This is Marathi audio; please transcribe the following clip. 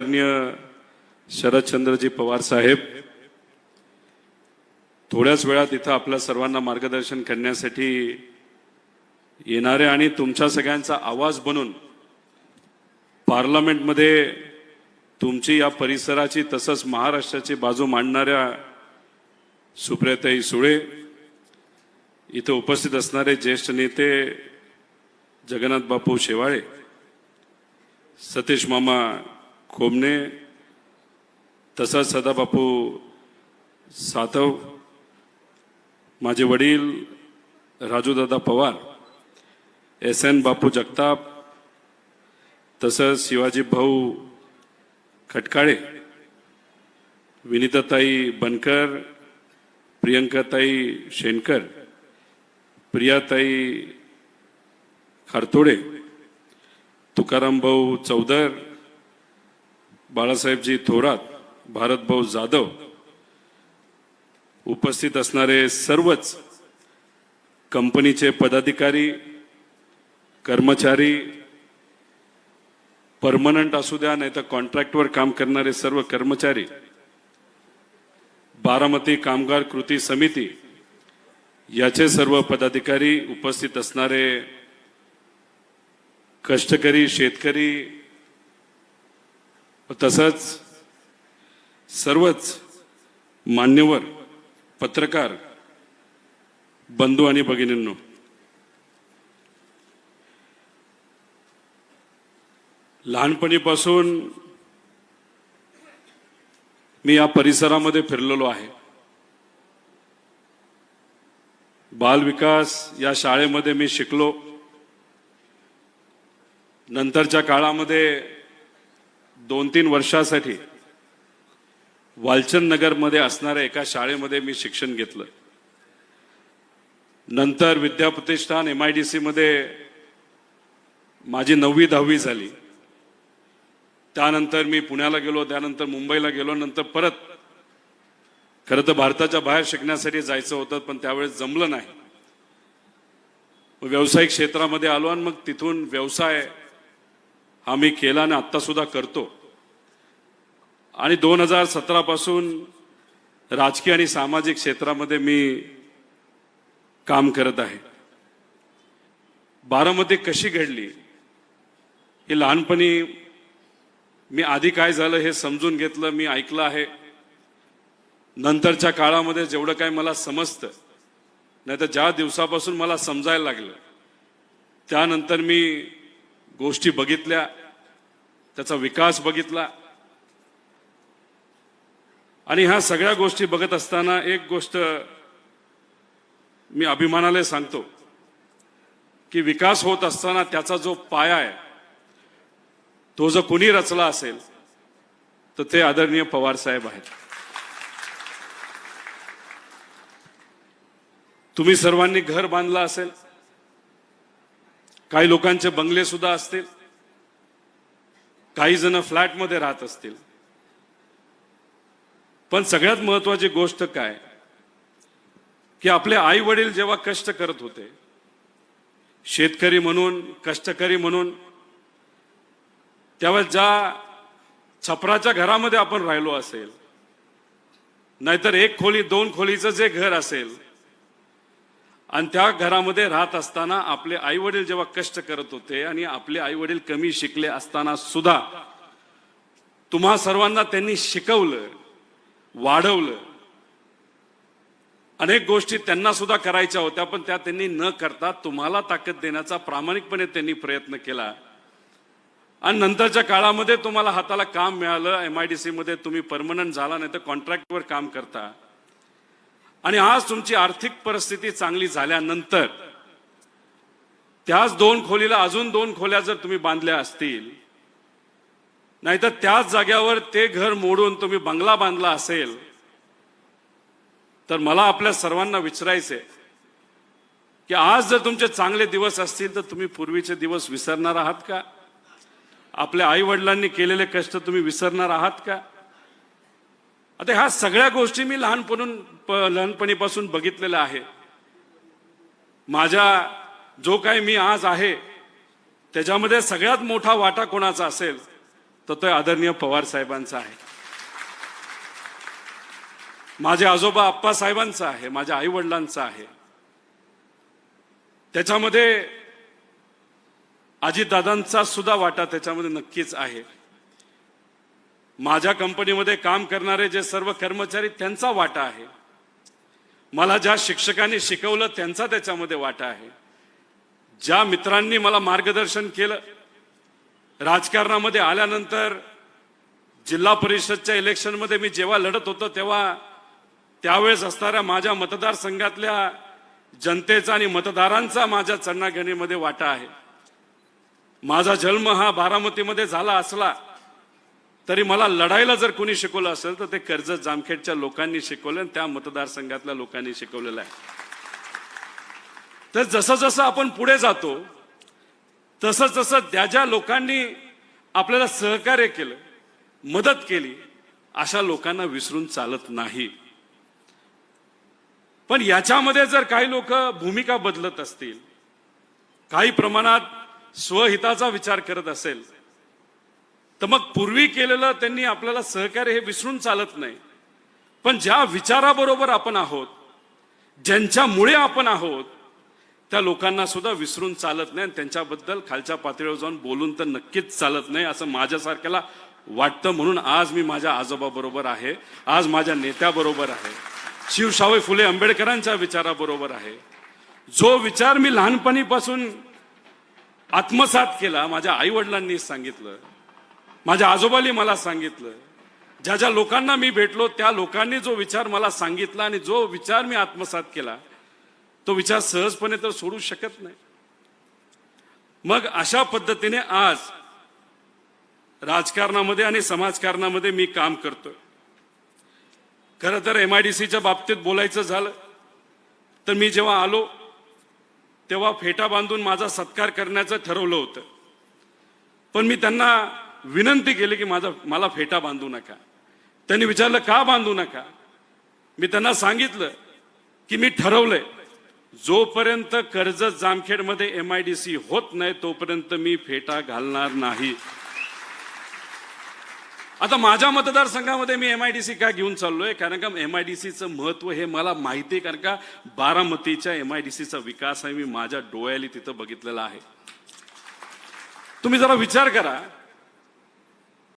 आदरणीय शरदचंद्रजी पवार साहेब थोड्याच वेळात इथं आपल्या सर्वांना मार्गदर्शन करण्यासाठी येणारे आणि तुमच्या सगळ्यांचा आवाज बनून पार्लमेंटमध्ये तुमची या परिसराची तसंच महाराष्ट्राची बाजू मांडणाऱ्या सुप्रियताई सुळे इथं उपस्थित असणारे ज्येष्ठ नेते जगन्नाथ बापू शेवाळे सतीश मामा खोमणे तसंच सदाबापू सातव माझे वडील राजूदादा पवार एस एन बापू जगताप तसंच शिवाजी भाऊ खटकाळे विनिताताई बनकर प्रियंकाताई शेनकर प्रियाताई खारतोडे तुकाराम भाऊ चौधर बाळासाहेबजी थोरात भारतभाऊ जाधव उपस्थित असणारे सर्वच कंपनीचे पदाधिकारी कर्मचारी परमनंट असू द्या नाही तर कॉन्ट्रॅक्टवर काम करणारे सर्व कर्मचारी बारामती कामगार कृती समिती याचे सर्व पदाधिकारी उपस्थित असणारे कष्टकरी शेतकरी तसंच सर्वच मान्यवर पत्रकार बंधू आणि भगिनींनो लहानपणीपासून मी या परिसरामध्ये फिरलेलो आहे. बालविकास या शाळेमध्ये मी शिकलो. नंतरच्या काळामध्ये दोन तीन वर्षासाठी वालचंद नगरमध्ये असणाऱ्या एका शाळेमध्ये मी शिक्षण घेतलं. नंतर विद्याप्रतिष्ठान एम आय डी सीमध्ये माझी नववी दहावी झाली. त्यानंतर मी पुण्याला गेलो त्यानंतर मुंबईला गेलो नंतर परत खरं तर भारताच्या बाहेर शिकण्यासाठी जायचं होतं पण त्यावेळेस जमलं नाही. मग व्यावसायिक क्षेत्रामध्ये आलो आणि मग तिथून व्यवसाय हा मी केला आणि आत्तासुद्धा करतो. आणि दोन हजार सतरा पासून राजकीय आणि सामाजिक क्षेत्रामध्ये मी काम करत आहे. बारामती कशी घडली हे लहानपणी मी आधी काय झालं हे समजून घेतलं मी ऐकलं आहे. नंतरच्या काळामध्ये जेवढं काय मला समजतं नाही तर ज्या दिवसापासून मला समजायला लागलं त्यानंतर मी गोष्टी बघितल्या त्याचा विकास बघितला आणि ह्या सगळ्या गोष्टी बघत असताना एक गोष्ट मी अभिमानाला सांगतो की विकास होत असताना त्याचा जो पाया आहे तो जर कोणी रचला असेल तर ते आदरणीय पवार साहेब आहेत. तुम्ही सर्वांनी घर बांधलं असेल काही लोकांचे बंगले सुद्धा असतील काही जण फ्लॅटमध्ये राहत असतील पण सगळ्यात महत्वाची गोष्ट काय? की आपले आई वडील जेव्हा कष्ट करत होते शेतकरी म्हणून कष्टकरी म्हणून तेव्हा ज्या छपराच्या घरामध्ये आपण राहिलो असेल नाहीतर एक खोली दोन खोलीचं जे घर असेल आणि त्या घरामध्ये राहत असताना आपले आई वडील जेव्हा कष्ट करत होते आणि आपले आई वडील कमी शिकले असताना सुद्धा तुम्हा सर्वांना त्यांनी शिकवलं वाढवलं. अनेक गोष्टी त्यांना सुद्धा करायच्या होत्या पण त्या त्यांनी न करता तुम्हाला ताकद देण्याचा प्रामाणिकपणे त्यांनी प्रयत्न केला. आणि नंतरच्या काळामध्ये तुम्हाला हाताला काम मिळालं एम आय डी सीमध्ये तुम्ही परमनंट झाला नाही तर कॉन्ट्रॅक्टवर काम करता. आणि आज तुमची आर्थिक परिस्थिती चांगली झाल्यानंतर त्याच दोन खोलीला अजून दोन खोल्या जर तुम्ही बांधल्या असतील नाहीतर त्याच जाग्यावर ते घर मोडून तुम्ही बंगला बांधला असेल तर मला आपल्या सर्वांना विचारायचंय की आज जर तुमचे चांगले दिवस असतील तर तुम्ही पूर्वीचे दिवस विसरणार आहात का? आपल्या आई वडिलांनी केलेले कष्ट तुम्ही विसरणार आहात का? आता ह्या सगळ्या गोष्टी मी लहानपणून प- लहानपणीपासून बघितलेल्या आहे माझ्या जो काही मी आज आहे त्याच्यामध्ये सगळ्यात मोठा वाटा कोणाचा असेल? तर तो आदरणीय पवार साहेबांचा आहे. माझे आजोबा आप्पा साहेबांचा आहे माझ्या आई वडिलांचा आहे. त्याच्यामध्ये अजितदादांचा सुद्धा वाटा त्याच्यामध्ये नक्कीच आहे. माझ्या कंपनीमध्ये काम करणारे जे सर्व कर्मचारी त्यांचा वाटा आहे. मला ज्या शिक्षकांनी शिकवलं त्यांचा त्याच्यामध्ये वाटा आहे. ज्या मित्रांनी मला मार्गदर्शन केलं राजकारणामध्ये आल्यानंतर जिल्हा परिषदच्या इलेक्शनमध्ये मी जेव्हा लढत होतो तेव्हा त्यावेळेस असणाऱ्या माझ्या मतदारसंघातल्या जनतेचा आणि मतदारांचा माझ्या चढणाघणीमध्ये वाटा आहे. माझा जन्म हा बारामतीमध्ये झाला असला तरी मला लढायला जर कोणी शिकवलं असेल तर ते कर्जत जामखेडच्या लोकांनी शिकवलं आणि त्या मतदारसंघातल्या लोकांनी शिकवलेलं आहे. तर जसं जसं आपण पुढे जातो तसं तसं त्या ज्या लोकांनी आपल्याला सहकार्य केलं मदत केली अशा लोकांना विसरून चालत नाही. पण याच्यामध्ये जर काही लोक भूमिका बदलत असतील काही प्रमाणात स्वहिताचा विचार करत असेल तर मग पूर्वी केलेलं त्यांनी आपल्याला सहकार्य हे विसरून चालत नाही. पण ज्या विचाराबरोबर आपण आहोत ज्यांच्यामुळे आपण आहोत त्या लोकांना सुद्धा विसरून चालत नाही आणि त्यांच्याबद्दल खालच्या पातळीवर जाऊन बोलून तर नक्कीच चालत नाही असं माझ्यासारख्याला वाटतं म्हणून आज मी माझ्या आजोबा बरोबर आहे. आज माझ्या नेत्याबरोबर आहे. शिवशाहू फुले आंबेडकरांच्या विचाराबरोबर आहे. जो विचार मी लहानपणीपासून आत्मसात केला माझ्या आई वडिलांनी सांगितलं माझ्या आजोबांनी मला सांगितलं ज्या ज्या लोकांना मी भेटलो त्या लोकांनी जो विचार मला सांगितला आणि जो विचार मी आत्मसात केला तो विचार सहजपणे तर सोडू शकत नाही. मग अशा पद्धतीने आज राजकारणामध्ये आणि समाजकारणामध्ये मी काम करतोय. खरं तर एम आय डी सीच्या बाबतीत बोलायचं झालं तर मी जेव्हा आलो तेव्हा फेटा बांधून माझा सत्कार करण्याचं ठरवलं होतं. पण मी त्यांना विनंती केली की माझा मला फेटा बांधू नका. त्यांनी विचारलं का बांधू नका? मी त्यांना सांगितलं की मी ठरवलंय जोपर्यंत कर्जत जामखेडमध्ये एम आय डी सी होत नाही तोपर्यंत मी फेटा घालणार नाही. आता माझ्या मतदारसंघामध्ये मी एम आय डी सी का घेऊन चाललोय? कारण का एम आय डी सीचं महत्त्व हे मला माहिती आहे कारण का बारामतीच्या एम आय डी सीचा विकास आहे मी माझ्या डोळ्याली तिथं बघितलेला आहे. तुम्ही जरा विचार करा